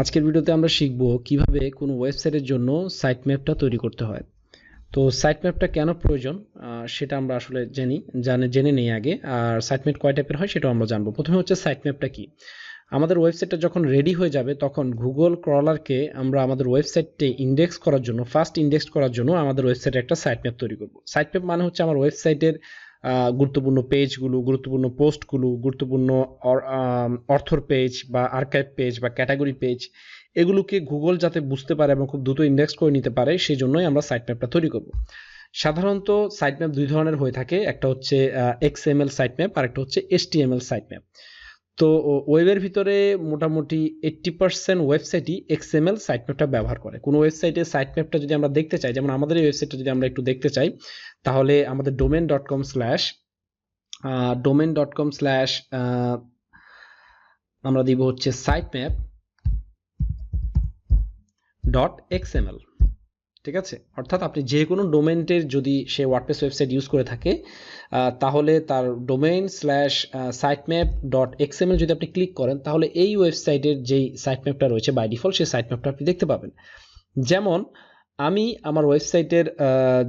আজকের ভিডিওতে আমরা শিখব কীভাবে কোনো ওয়েবসাইটের জন্য সাইট ম্যাপটা তৈরি করতে হয়। তো সাইট ম্যাপটা কেন প্রয়োজন? সেটা আমরা আসলে জানি, জানে, জেনে নেই আগে। আর সাইট ম্যাপ কয় টাইপের হয় সেটাও আমরা জানব। প্রথমে হচ্ছে সাইট ম্যাপটা কি? আমাদের ওয়েবসাইটটা যখন রেডি হয়ে যাবে, তখন গুগল ক্রলারকে আমরা আমাদের ওয়েবসাইটটি ইন্ডেক্স করার জন্য ফার্স্ট ইন্ডেক্স করার জন্য আমাদের ওয়েবসাইটে একটা সাইট ম্যাপ তৈরি করব। সাইট ম্যাপ মানে হচ্ছে আমার ওয়েবসাইটের গুরুত্বপূর্ণ পেজগুলো, গুরুত্বপূর্ণ পোস্টগুলো, গুরুত্বপূর্ণ অর্থর পেজ বা আর্কাইভ পেজ বা ক্যাটাগরি পেজ, এগুলোকে গুগল যাতে বুঝতে পারে এবং খুব দ্রুত ইন্ডেক্স করে নিতে পারে, সেই জন্যই আমরা সাইট ম্যাপটা তৈরি করব। সাধারণত সাইট ম্যাপ দুই ধরনের হয়ে থাকে, একটা হচ্ছে X M L site map আর একটা হচ্ছে S T M L site map তো ওয়েবের ভিতরে মোটামুটি এইট্টি পার্সেন্ট ওয়েবসাইটই এক্সএমএল সাইট ম্যাপটা ব্যবহার করে। কোনো ওয়েবসাইটে সাইট ম্যাপটা যদি আমরা দেখতে চাই, যেমন আমাদের এই ওয়েবসাইটটা যদি আমরা একটু দেখতে চাই, তাহলে আমাদের domain dot com slash domain dot com slash আমরা দিব হচ্ছে সাইট ম্যাপ ডট এক্সএমএল ঠিক আছে? অর্থাৎ আপনি যে কোনো ডোমেনের যদি সে ওয়ার্ডপ্রেস ওয়েবসাইট ইউজ করে থাকে তাহলে তার domain slash site map dot XML যদি আপনি ক্লিক করেন, তাহলে এই ওয়েবসাইটের যেই সাইট ম্যাপটা রয়েছে বাই ডিফল্ট সেই সাইট ম্যাপটা আপনি দেখতে পাবেন। যেমন, আমি আমার ওয়েবসাইটের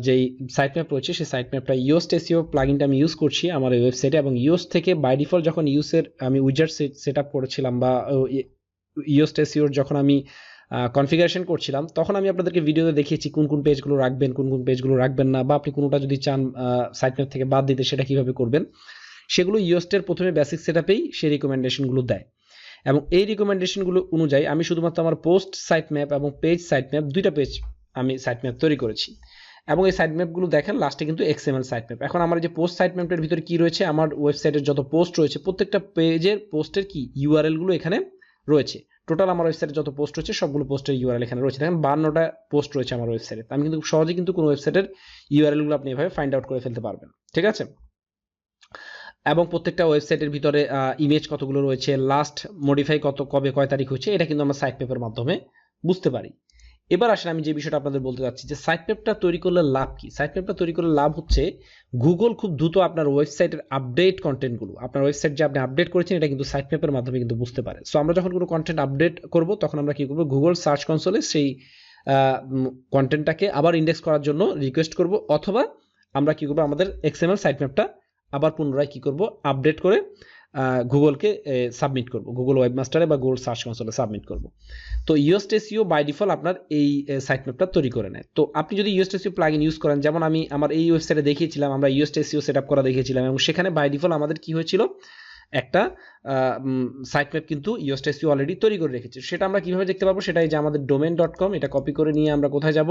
যেই সাইট ম্যাপ রয়েছে, সেই সাইট ম্যাপটা ইওস্ট এসিও প্লাগিনটা আমি ইউজ করছি আমার এই ওয়েবসাইটে এবং ইওস থেকে বাই ডিফল্ট যখন ইউসের আমি উইজার সেট আপ করেছিলাম বা ইওস্ট এসিওর যখন আমি কনফিগারেশন করছিলাম, তখন আমি আপনাদেরকে ভিডিওতে দেখিয়েছি কোন কোন পেজগুলো রাখবেন, কোন কোন পেজগুলো রাখবেন না, বা আপনি কোনোটা যদি চান সাইট ম্যাপ থেকে বাদ দিতে, সেটা কীভাবে করবেন, সেগুলো ইওস্টের প্রথমে বেসিক সেট আপেই সেই রিকমেন্ডেশনগুলো দেয়। এবং এই রিকমেন্ডেশনগুলো অনুযায়ী আমি শুধুমাত্র আমার পোস্ট সাইট ম্যাপ এবং পেজ সাইট ম্যাপ দুইটা পেজ আমি সাইট ম্যাপ তৈরি করেছি। এবং এই সাইট ম্যাপগুলো দেখেন লাস্টে কিন্তু এক্সএমএল সাইট ম্যাপ এখন আমার যে পোস্ট সাইট ম্যাপের ভিতরে কি রয়েছে, আমার ওয়েবসাইটের যত পোস্ট রয়েছে, প্রত্যেকটা পেজের পোস্টের কি ইউআরএলগুলো এখানে রয়েছে। টোটাল আমার ওয়েবসাইটে যত পোস্ট রয়েছে, সবগুলো পোস্টের ইউআরএল এখানে রয়েছে। দেখেন, বান্নটা পোস্ট রয়েছে আমার ওয়েবসাইটে আমি কিন্তু সহজে কিন্তু কোনো ওয়েবসাইটের ইউআরএলগুলো আপনি এভাবে ফাইন্ড আউট করে ফেলতে পারবেন। ঠিক আছে? এবং প্রত্যেকটা ওয়েবসাইটের ভিতরে ইমেজ কতগুলো রয়েছে লাস্ট মডিফাই কত, কবে, কয় তারিখ হচ্ছে এটা কিন্তু আমরা সাইট পেপার মাধ্যমে বুঝতে পারি। এবার আসলে আমি যে বিষয়টা আপনাদের বলতে চাচ্ছি যে সাইট ম্যাপটা তৈরি করলে লাভ কি? সাইট ম্যাপটা তৈরি করলে লাভ হচ্ছে গুগল খুব দ্রুত আপনার ওয়েবসাইটের আপডেট কন্টেন্টগুলো আপনার ওয়েবসাইট যে আপনি আপডেট করেছেন, এটা কিন্তু সাইট ম্যাপের মাধ্যমে কিন্তু বুঝতে পারে। সো আমরা যখন কোনো কন্টেন্ট আপডেট করব, তখন আমরা কি করব? গুগল সার্চ কনসোলে সেই কন্টেন্টটাকে আবার ইন্ডেক্স করার জন্য রিকোয়েস্ট করব। অথবা আমরা কি করব? আমাদের এক্সএমএল সাইট ম্যাপটা আবার পুনরায় কি করব? আপডেট করে গুগলকে সাবমিট করব। গুগল ওয়েবমাস্টারে বা গুগল সার্চ কনসোলে সাবমিট করব। তো ইউএসটেসিও বাই ডিফল্ট আপনার এই সাইট ম্যাপটা তৈরি করে নেয়। তো আপনি যদি ইউএসটেসিও প্লাগইন ইউজ করেন, যেমন আমি আমার এই ওয়েবসাইটে দেখিয়েছিলাম, আমরা ইউএসটেসিও সেট আপ করা দেখিয়েছিলাম, এবং সেখানে বাই ডিফল্ট আমাদের কি হয়েছিল? একটা সাইট ম্যাপ কিন্তু ইউএসটেসিও অলরেডি তৈরি করে রেখেছে। সেটা আমরা কীভাবে দেখতে পাবো সেটাই যে আমাদের ডোমেন ডট কম এটা কপি করে নিয়ে আমরা কোথায় যাব?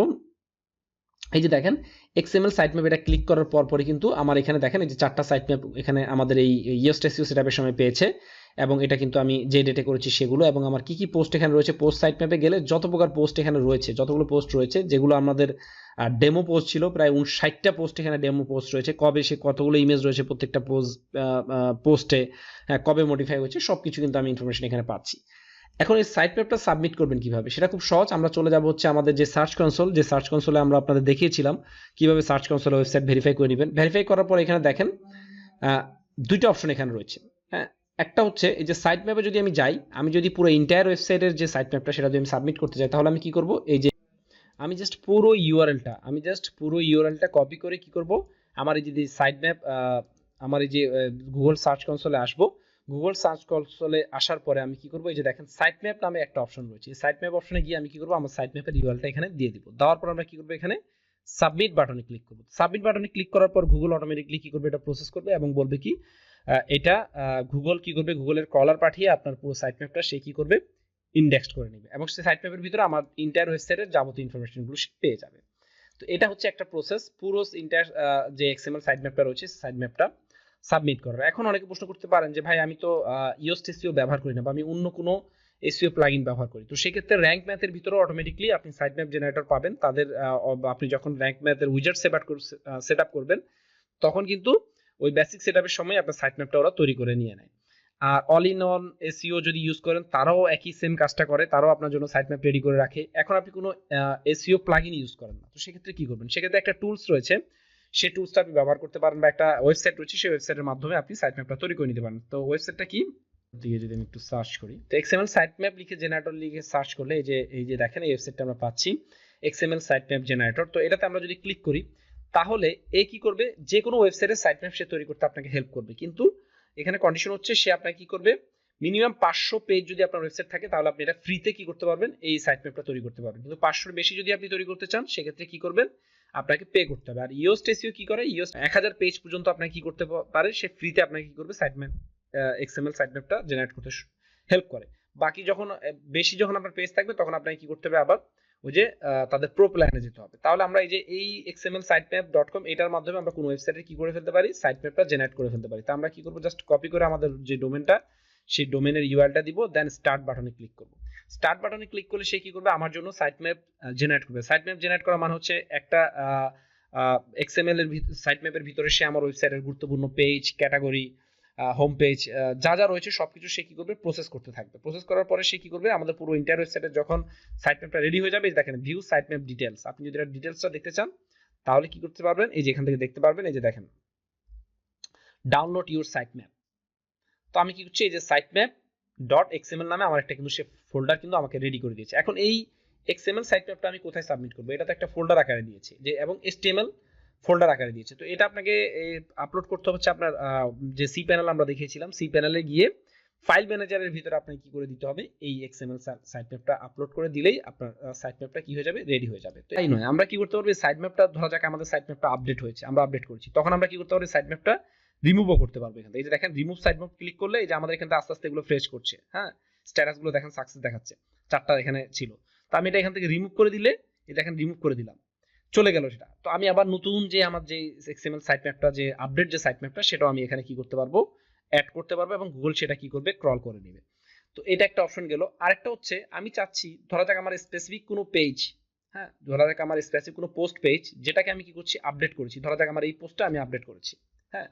এই যে দেখেন এক্সএমএল সাইট ম্যাপ এটা ক্লিক করার পর পরই কিন্তু আমার এখানে দেখেন, এই যে চারটা সাইট ম্যাপ এখানে আমাদের এই ইয়েস্ট ইয়েস্টেসিও সেটআপের সময় পেয়েছে এবং এটা কিন্তু আমি যে ডেটে করেছি সেগুলো এবং আমার কি কি পোস্ট এখানে রয়েছে পোস্ট সাইট ম্যাপে গেলে যত প্রকার পোস্ট এখানে রয়েছে, যতগুলো পোস্ট রয়েছে, যেগুলো আমাদের ডেমো পোস্ট ছিল, প্রায় ষাটটা পোস্ট এখানে ডেমো পোস্ট রয়েছে, কবে সে কতগুলো ইমেজ রয়েছে প্রত্যেকটা পোস্ট পোস্টে কবে মডিফাই হয়েছে সব কিছু কিন্তু আমি ইনফরমেশন এখানে পাচ্ছি। এখন এই সাইট ম্যাপটা সাবমিট করবেন কীভাবে? সেটা খুব সহজ। আমরা চলে যাব হচ্ছে আমাদের যে সার্চ কনসোল যে সার্চ কনসোলে আমরা আপনাদের দেখিয়েছিলাম, কীভাবে সার্চ কনসোলে ওয়েবসাইট ভেরিফাই করে নেবেন। ভেরিফাই করার পর এখানে দেখেন দুইটা অপশন এখানে রয়েছে। হ্যাঁ একটা হচ্ছে এই যে সাইট ম্যাপে যদি আমি যাই, আমি যদি পুরো ইন্টায়ার ওয়েবসাইটের যে সাইট ম্যাপটা সেটা যদি আমি সাবমিট করতে চাই তাহলে আমি কি করব? এই যে আমি জাস্ট পুরো ইউআরএলটা আমি জাস্ট পুরো ইউআরএলটা কপি করে কি করব? আমার এই যে সাইট ম্যাপ আমার এই যে গুগল সার্চ কনসোলে আসব। গুগল সার্চ কনসোলে আসার পরে আমি কি করব? এই যে দেখেন সাইট ম্যাপ নামে একটা অপশন রয়েছে। সাইট ম্যাপ অপশনে গিয়ে আমি কি করব? আমার সাইট ম্যাপের ইউআরএলটা এখানে দিয়ে দিব। দেওয়ার পর আমরা কি করব এখানে? সাবমিট বাটনে ক্লিক করব। সাবমিট বাটনে ক্লিক করার পর গুগল অটোমেটিকলি কি করবে? এটা প্রসেস করবে এবং বলবে কি এটা গুগল কি করবে? গুগলের কলার পাঠিয়ে আপনার পুরো সাইট ম্যাপটা সে কি করবে? ইন্ডেক্স করে নেবে। এবং সেই সাইট ম্যাপের ভিতরে আমার ইন্টায়ার ওয়েবসাইটের যাবতীয় ইনফরমেশনগুলো সে পেয়ে যাবে। তো এটা হচ্ছে একটা প্রসেস পুরো ইন্টায়ার যে এক্সএমএল সাইট ম্যাপটা রয়েছে সাইট ম্যাপটা সাবমিট করার। এখন অনেকে প্রশ্ন করতে পারেন যে, ভাই, আমি তো ইওস্ট এসিও ব্যবহার করি না বা আমি অন্য কোনো এসিও প্লাগইন ব্যবহার করি। তো সেক্ষেত্রে র্যাঙ্ক ম্যাথের ভিতরে অটোমেটিকলি আপনি সাইট ম্যাপ জেনারেটর পাবেন। তাদের আপনি যখন র্যাঙ্ক ম্যাথের উইজার সেট আপ করবেন, তখন কিন্তু ওই বেসিক সেট আপের সময় আপনার সাইট ম্যাপটা ওরা তৈরি করে নিয়ে নেয়। আর অল ইন অন এসিও যদি ইউজ করেন, তারাও একই সেম কাজটা করে, তারাও আপনার জন্য সাইট ম্যাপ রেডি করে রাখে। এখন আপনি কোনো এসিও প্লাগইন ইউজ করেন না। তো সেক্ষেত্রে কি করবেন? সেক্ষেত্রে একটা টুলস রয়েছে সেই টুলসটা আপনি ব্যবহার করতে পারেন বা একটা ওয়েবসাইট রয়েছে সেই ওয়েবসাইটের মাধ্যমে আপনি সাইট ম্যাপটা তৈরি করে নিতে পারেন। তো ওয়েবসাইটটা কি? দিয়ে যদি আমি একটু সার্চ করি। তো এক্সএমএল সাইট ম্যাপ লিখে জেনারেটর লিখে সার্চ করলে এই যে এই যে দেখেন এই ওয়েবসাইটটা আমরা পাচ্ছি এক্সএমএল সাইট ম্যাপ জেনারেটর তো এটাতে আমরা যদি ক্লিক করি তাহলে এ কি করবে? যে কোনো ওয়েবসাইটের সাইট ম্যাপ সে তৈরি করতে আপনাকে হেল্প করবে। কিন্তু এখানে কন্ডিশন হচ্ছে সে আপনাকে কি করবে? মিনিমাম পাঁচশো পেজ যদি আপনার ওয়েবসাইট থাকে তাহলে আপনি এটা ফ্রিতে কি করতে পারবেন? এই সাইট ম্যাপটা তৈরি করতে পারবেন। কিন্তু পাঁচশোর বেশি যদি আপনি তৈরি করতে চান সেক্ষেত্রে কি করবেন? আপনাকে পে করতে হবে। আর ইওস টেসিও কি করে? ইওস এক হাজার পেজ পর্যন্ত আপনাকে কি করতে পারে? সে ফ্রিতে আপনাকে কি করবে? সাইট ম্যাপ এক্সএমএল সাইট ম্যাপটা জেনারেট করতে হেল্প করে। বাকি যখন বেশি যখন আপনার পেজ থাকবে, তখন আপনাকে কি করতে হবে আবার? ওই যে তাদের প্রো প্ল্যানে যেতে হবে। তাহলে আমরা এই যে, এই XML site map dot com এটার মাধ্যমে আমরা কোনো ওয়েবসাইটে কি করে ফেলতে পারি? সাইট ম্যাপটা জেনারেট করে ফেলতে পারি। তা আমরা কি করব? জাস্ট কপি করে আমাদের যে ডোমেনটা সেই ডোমেনের ইউআরটা দিব দেন স্টার্ট বাটনে ক্লিক করব। স্টার্ট বাটনে ক্লিক করলে সে কি করবে? আমার জন্য সাইট ম্যাপ জেনারেট করবে। সাইট ম্যাপ জেনারেট করা মানে হচ্ছে একটা এক্সএমএল এর সাইট ম্যাপের ভিতরে সে আমার ওয়েবসাইটের গুরুত্বপূর্ণ পেজ ক্যাটাগরি হোম পেজ যা যা রয়েছে সবকিছু সে কি করবে? প্রসেস করতে থাকবে। প্রসেস করার পরে সে কি করবে? আমাদের পুরো ইন্টার ওয়েবসাইটে যখন সাইট ম্যাপটা রেডি হয়ে যাবে দেখেন ভিউ সাইট ম্যাপ ডিটেলস আপনি যদি ডিটেলসটা দেখতে চান, তাহলে কি করতে পারবেন? এই যে এখান থেকে দেখতে পারবেন, এই যে দেখেন। ডাউনলোড ইউর সাইট ম্যাপ তো আমি কি করছি? এই যে সাইট ম্যাপ ডট এক্সএমএল নামে আমার একটা কিন্তু সে ফোল্ডার কিন্তু আমাকে রেডি করে দিয়েছে। এখন এই এক্সএমএল সাইট ম্যাপটা আমি কোথায় সাবমিট করব? এটা তো একটা ফোল্ডার আকারে দিয়েছে যে, এবং এসটিএমএল ফোল্ডার আকারে দিয়েছে। তো এটা আপনাকে আপলোড করতে হচ্ছে আপনার যে সি প্যানেল আমরা দেখিয়েছিলাম সি প্যানেলে গিয়ে ফাইল ম্যানেজারের ভিতরে আপনাকে কি করে দিতে হবে? এই এক্সএমএল সাইট ম্যাপটা আপলোড করে দিলেই আপনার সাইট ম্যাপটা কি হয়ে যাবে? রেডি হয়ে যাবে। তো এই নয়, আমরা কি করতে পারব? সাইট ম্যাপটা ধরা যাক আমাদের সাইট ম্যাপটা আপডেট হয়েছে, আমরা আপডেট করেছি। তখন আমরা কি করতে পারব? সাইট ম্যাপটা রিমুভও করতে পারব এখান থেকে। এই যে দেখেন রিমুভ সাইট ম্যাপ ক্লিক করলে এই যে আমাদের এখান থেকে আস্তে আস্তে এগুলো ফ্রেশ করছে হ্যাঁ? স্ট্যাটাসগুলো দেখেন সাকসেস দেখাচ্ছে। চারটা এখানে ছিল। তো আমি এটা এখান থেকে রিমুভ করে দিলে, এই দেখেন রিমুভ করে দিলাম। চলে গেল সেটা। তো আমি আবার নতুন যে আমার যে এক্সএমএল সাইট ম্যাপটা যে আপডেট যে সাইট ম্যাপটা সেটাও আমি এখানে কি করতে পারব? অ্যাড করতে পারব এবং গুগল সেটা কি করবে? ক্রল করে নেবে। তো এটা একটা অপশন গেল। আরেকটা হচ্ছে, আমি চাচ্ছি, ধরা যাক আমার স্পেসিফিক কোনো পেজ হ্যাঁ? ধরা যাক আমার স্পেসিফিক কোনো পোস্ট পেজ যেটাকে আমি কি করছি? আপডেট করেছি। ধরা যাক আমার এই পোস্টটা আমি আপডেট করেছি হ্যাঁ?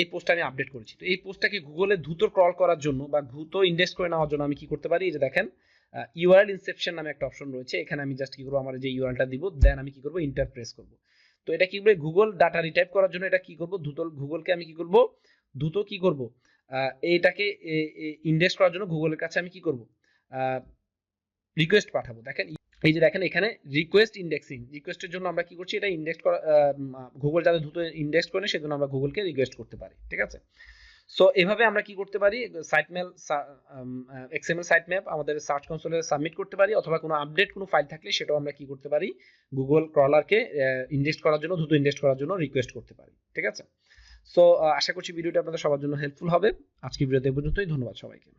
এই পোস্টটা আমি আপডেট করেছি। তো এই পোস্টটাকে গুগলে দ্রুত ক্রল করার জন্য বা দ্রুত ইন্ডেক্স করে নেওয়ার জন্য আমি কি করতে পারি? এই যে দেখেন ইউআরএল ইনসেপশন নামে একটা অপশন রয়েছে। এখানে আমি জাস্ট কি করব? আমার যে ইউআরএলটা দিব দেন আমি কি করব? ইন্টার প্রেস করব। তো এটা কি করবে গুগল ডাটা রিটাইপ করার জন্য এটা কি করব? দ্রুত গুগলকে আমি কি করব? দ্রুত কি করব? এইটাকে ইন্ডেক্স করার জন্য গুগলের কাছে আমি কি করব? রিকোয়েস্ট পাঠাবো। দেখেন এই যে দেখেন এখানে রিকোয়েস্ট ইন্ডেক্সিং রিকোয়েস্টের জন্য আমরা কি করছি? এটা ইন্ডেক্স করা গুগল যাতে দ্রুত ইন্ডেক্স করে সেজন্য আমরা গুগলকে রিকোয়েস্ট করতে পারি, ঠিক আছে? সো এভাবে আমরা কি করতে পারি? Site mail XML site map আমাদের সার্চ কনসোলে সাবমিট করতে পারি, অথবা কোনো আপডেট কোনো ফাইল থাকলে সেটাও আমরা কি করতে পারি? গুগল ক্রলারকে ইন্ডেক্স করার জন্য, দ্রুত ইন্ডেক্স করার জন্য রিকোয়েস্ট করতে পারি, ঠিক আছে? সো আশা করছি ভিডিওটা আপনাদের সবার জন্য হেল্পফুল হবে। আজকে ভিডিওতে পর্যন্তই। ধন্যবাদ সবাইকে।